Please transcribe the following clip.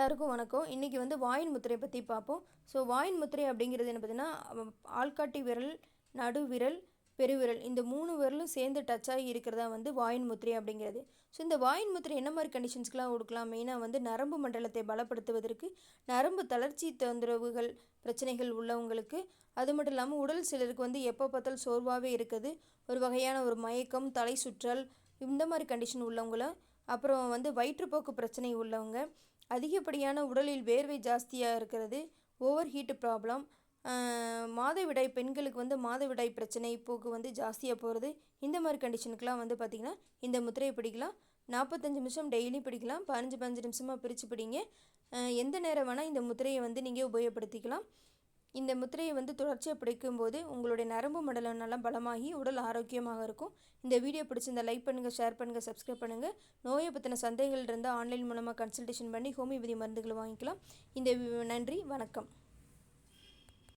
எல்லாருக்கும் வணக்கம். இன்றைக்கி வந்து வாயின் முத்திரை பற்றி பார்ப்போம். ஸோ வாயின் முத்திரை அப்படிங்கிறது என்ன பார்த்தீங்கன்னா ஆள்காட்டி விரல் நடு விரல் பெருவிரல் இந்த மூணு விரலும் சேர்ந்து டச் ஆகி இருக்கிறதா வந்து வாயின் முத்திரை அப்படிங்கிறது. ஸோ இந்த வாயின் முத்திரை என்ன மாதிரி கண்டிஷன்ஸ்க்கெலாம் கொடுக்கலாம் மெயினாக வந்து நரம்பு மண்டலத்தை பலப்படுத்துவதற்கு நரம்பு தளர்ச்சி தொந்தரவுகள் பிரச்சனைகள் உள்ளவங்களுக்கு அது மட்டும் இல்லாமல் உடல் சிலருக்கு வந்து எப்போ பார்த்தாலும் சோர்வாகவே இருக்குது. ஒரு வகையான ஒரு மயக்கம் தலை சுற்றல் இந்த மாதிரி கண்டிஷன் உள்ளவங்கள அப்புறம் வந்து வயிற்றுப்போக்கு பிரச்சனை உள்ளவங்க அதிகப்படியான உடலில் வேர்வை ஜாஸ்தியாக இருக்கிறது ஓவர் ஹீட்டு ப்ராப்ளம் மாதவிடாய் பெண்களுக்கு வந்து மாதவிடாய் பிரச்சனை போக்கு வந்து ஜாஸ்தியாக போகிறது இந்த மாதிரி கண்டிஷனுக்கெலாம் வந்து பார்த்திங்கன்னா இந்த முத்திரையை பிடிக்கலாம். நாற்பத்தஞ்சு நிமிஷம் டெய்லி பிடிக்கலாம். பதினஞ்சு பதினஞ்சு நிமிஷமாக பிரித்து பிடிங்க. எந்த நேரம் வேணால் இந்த முத்திரையை வந்து நீங்கள் உபயோகப்படுத்திக்கலாம். இந்த முத்திரையை வந்து தொடர்ச்சியாக பிடிக்கும்போது உங்களுடைய நரம்பு மண்டலம் நல்லா பலமாகி உடல் ஆரோக்கியமாக இருக்கும். இந்த வீடியோ பிடிச்சிருந்தா லைக் பண்ணுங்கள் ஷேர் பண்ணுங்கள் சப்ஸ்கிரைப் பண்ணுங்கள் நோயை பற்றின சந்தேகங்கள் இருந்தால் ஆன்லைன் மூலமாக கன்சல்டேஷன் பண்ணி ஹோமியோபதி மருந்துகளை வாங்கிக்கலாம். இந்த நன்றி வணக்கம்.